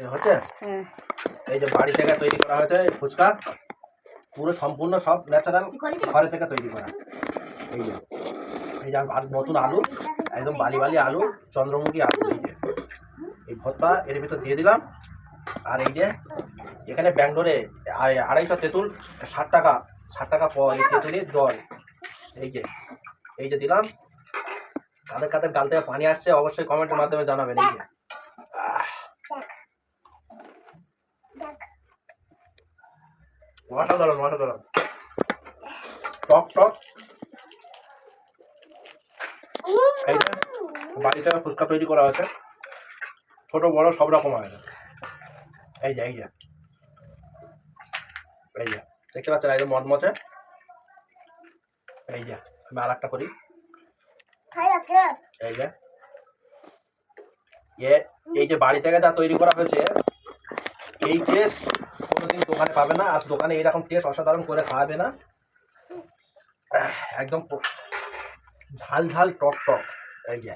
এ হচ্ছে? হ্যাঁ। এই যে বাড়ি থেকে তৈরি করা হয়েছে ফুচকা পুরো সম্পূর্ণ সব ন্যাচারাল ঘরে থেকে তৈরি করা। এই যে এই যে আর নতুন আলু একদম বালি বালি আলু চন্দ্রমুখী আলু এই যে। এই ভর্তা এর ভিতর দিয়ে দিলাম। আর এই যে এখানে ব্যাঙ্গলোরে আড়াইশো তেঁতুল ষাট টাকা ষাট টাকা প- এই তেঁতুলের জল। এই যে এই যে দিলাম। কাদের কাদের গাল থেকে পানি আসছে অবশ্যই কমেন্টের মাধ্যমে জানাবেন এই যে। অসাধারণ অসাধারণ টক টক। এই যে বাড়িতে ফুচকা তৈরি করা হয়েছে। ছোট বড় সব রকম আছে এই যে এই যে। এই যে দেখতে পাচ্ছেন একদম মচমচে। এই যে আমি আর একটা করি এই যে। এই যে বাড়ি থেকে যা তৈরি করা হয়েছে এই টেস্ট কোনোদিন দোকানে পাবে না, আর দোকানে এইরকম টেস্ট অসাধারণ করে খাওয়াবে না। একদম ঝাল ঝাল টক টক, এই যে।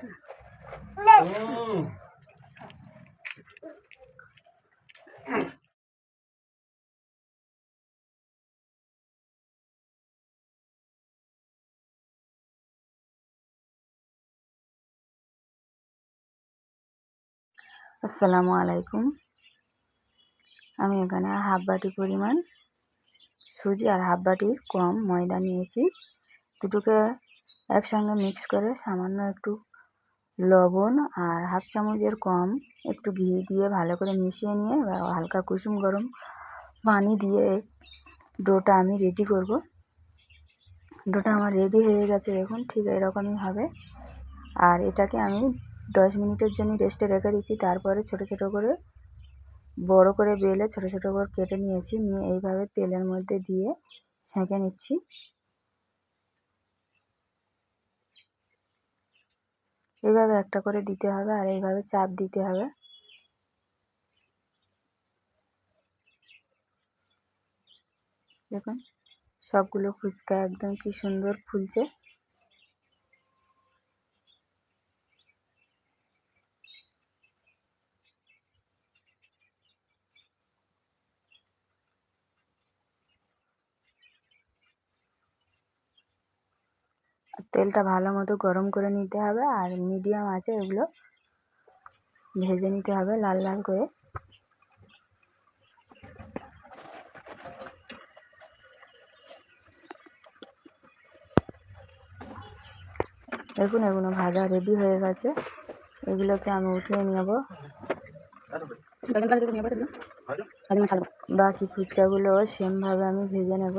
আসসালামু আলাইকুম। আমি এখানে হাফ বাটি পরিমাণ সুজি আর হাফ বাটির কম ময়দা নিয়েছি। দুটোকে একসঙ্গে মিক্স করে সামান্য একটু লবণ আর হাফ চামচের কম একটু ঘি দিয়ে ভালো করে মিশিয়ে নিয়ে এবার হালকা কুসুম গরম পানি দিয়ে ডোটা আমি রেডি করব। ডোটা আমার রেডি হয়ে গেছে দেখুন, ঠিক এরকমই হবে। আর এটাকে আমি দশ মিনিটের জন্য রেস্টে রেখে দিচ্ছি, তারপরে ছোট ছোট করে বড় করে বেলে ছোট ছোট করে কেটে নিয়েছি। নিয়ে এইভাবে তেলের মধ্যে দিয়ে ছেঁকে নিচ্ছি। এইভাবে একটা করে দিতে হবে আর এইভাবে চাপ দিতে হবে। দেখুন, সবগুলো ফুচকা একদম কি সুন্দর ফুলছে। তেলটা ভালো মতো গরম করে নিতে হবে আর মিডিয়াম আছে এগুলো ভেজে নিতে হবে লাল লাল করে। দেখুন এগুলো ভাজা রেডি হয়ে গেছে। এগুলোকে আমি উঠিয়ে নেব। বাকি ফুচকাগুলো সেমভাবে আমি ভেজে নেব।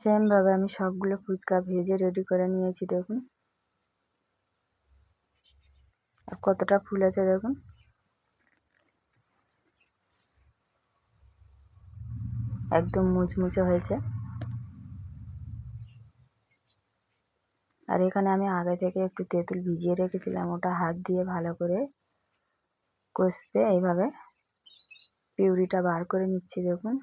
সেমভাবে আমি সবগুলো ফুচকা ভেজে রেডি করে নিয়েছি, দেখুন। আর কতটা ফুল আছে, দেখুন। একদম মুচমুচে হয়েছে। আর এখানে আমি আগে থেকে একটু তেঁতুল ভিজিয়ে রেখেছিলাম, ওটা হাত দিয়ে ভালো করে কষতে, এইভাবে পিউরিটা বার করে নিচ্ছি, দেখুন।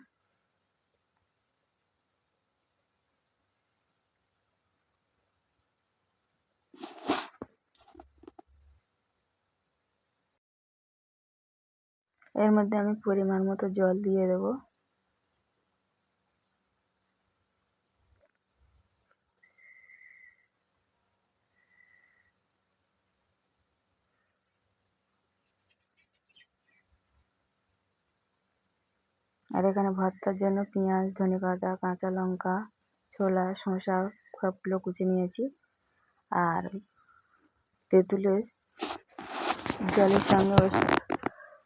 এর মধ্যে আমি পরিমাণ মতো জল দিয়ে দেবো। আর এখানে ভর্তার জন্য পেঁয়াজ, ধনেপাতা, কাঁচা লঙ্কা, ছোলা, শসা সবগুলো কুচি নিয়েছি। আর তেঁতুলের জলের সঙ্গে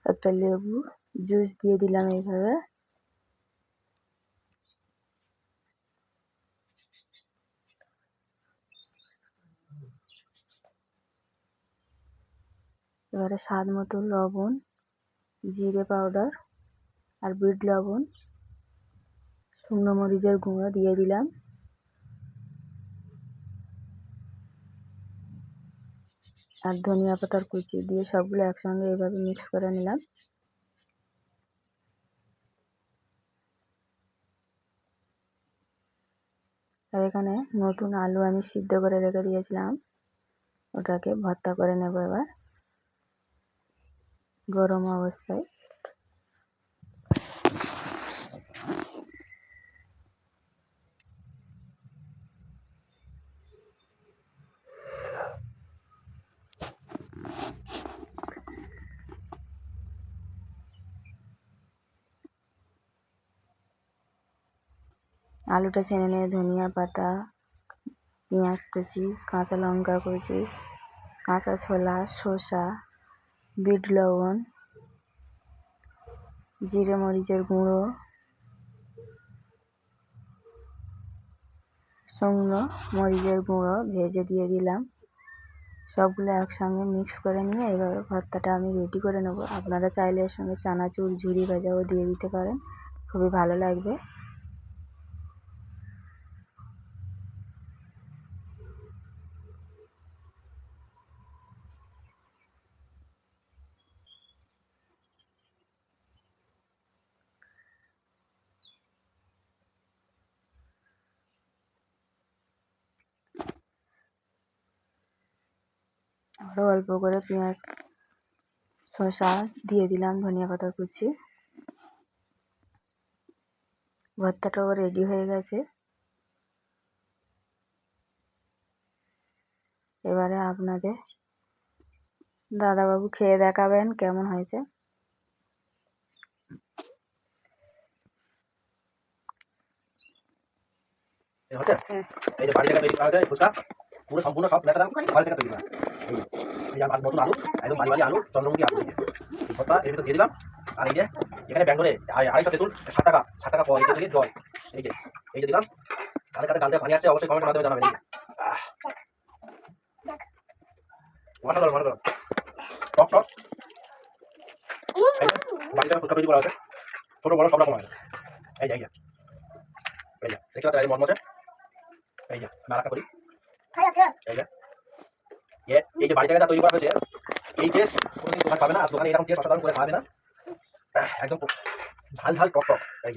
একটা লেবু জুস দিয়ে দিলাম এইভাবে। এবারে স্বাদ মতো লবণ, জিরে পাউডার আর বিট লবণ, শুকনো মরিচের গুঁড়ো দিয়ে দিলাম। আর ধনিয়া পাতার কুচি দিয়ে সবগুলো একসঙ্গে এইভাবে মিক্স করে নিলাম। আর এখানে নতুন আলু আমি সিদ্ধ করে রেখে দিয়েছিলাম। ওটাকে ভর্তা করে নেব এবার। গরম অবস্থায়। আলুটা ছেড়ে নিয়ে ধনিয়া পাতা, পেঁয়াজ কুচি, কাঁচা লঙ্কা কুচি, কাঁচা ছোলা, শসা, বিট লবণ জিরে মরিচের গুঁড়ো, শুকনো মরিচের গুঁড়ো ভেজে দিয়ে দিলাম। সবগুলো একসঙ্গে মিক্স করে নিয়ে এইভাবে ভর্তাটা আমি রেডি করে নেব। আপনারা চাইলে এর সঙ্গে চানাচুর, ঝুরি ভাজাও দিয়ে দিতে পারেন। খুবই ভালো লাগবে। আরও অল্প করে পেঁয়াজ, শসা দিয়ে দিলাম ধনিয়া পাতা কুচি। ভর্তাটাও রেডি হয়ে গেছে। এবারে আপনাদের দাদাবাবু খেয়ে দেখাবেন কেমন হয়েছে। এই যে বাড়ি থেকে তৈরি করা ফুচকা, পুরো সম্পূর্ণ সব ন্যাচারাল, ঘরে থেকে তৈরি করা। নতুন আলু একদম বালি বালি আলু, চন্দ্রমুখী আলু। ভর্তা এর ভিতরে দিয়ে দিলাম। আর এই যে, এখানে ব্যাঙ্গলে আড়াইশো তেঁতুল, ষাট টাকা ষাট টাকা পয় থেকে জল। এই যে এই যে দিলাম। কাদের কাদের গালতে পানি আসছে, অবশ্যই কমেন্টের মাধ্যমে জানাবেন। অসাধারণ অসাধারণ টক টক। বাড়ি থেকে ফুচকা তৈরি করা হয়েছে। ছোট, বড়, সব রকম আছে এই যে এই যে। দেখতে পাচ্ছেন যে মরমচে এই যে আরেকটা করি। এই যে এই যে বাড়ি থেকে তৈরি করা হয়েছে, এই কেস কোনোদিন দোকান পাবে না, আর দোকানে এরকম টেস্ট অসাধারণ করে খাবে না। একদম ঝাল ঝাল টক টক, এই